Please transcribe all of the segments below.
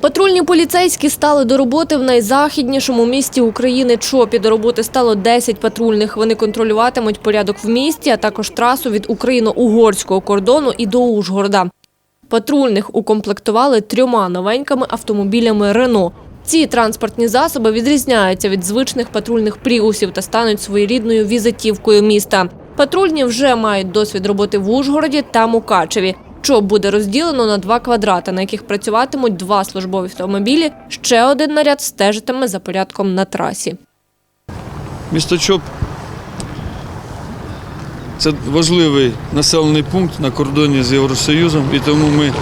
Патрульні поліцейські стали до роботи в найзахіднішому місті України Чопі. До роботи стало 10 патрульних. Вони контролюватимуть порядок в місті, а також трасу від україно-угорського кордону і до Ужгорода. Патрульних укомплектували трьома новенькими автомобілями «Рено». Ці транспортні засоби відрізняються від звичних патрульних пріусів та стануть своєрідною візитівкою міста. Патрульні вже мають досвід роботи в Ужгороді та Мукачеві. ЧОП буде розділено на два квадрати, на яких працюватимуть два службові автомобілі. Ще один наряд стежитиме за порядком на трасі. Місто Чоп це важливий населений пункт на кордоні з Євросоюзом, і тому ми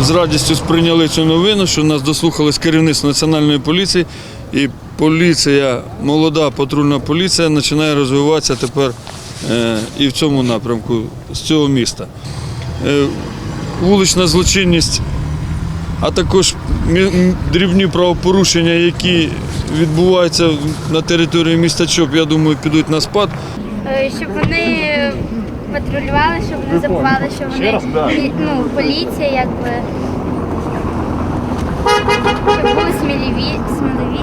з радістю сприйняли цю новину, що нас дослухались керівництво національної поліції, і поліція, молода патрульна поліція починає розвиватися тепер і в цьому напрямку з цього міста. Е, вулична злочинність а також дрібні правопорушення, які відбуваються на території міста Чоп, я думаю, підуть на спад. Е, щоб вони патрулювали, щоб не забували, що вони ну, поліція, якби щоб були сміливі, сміливіші.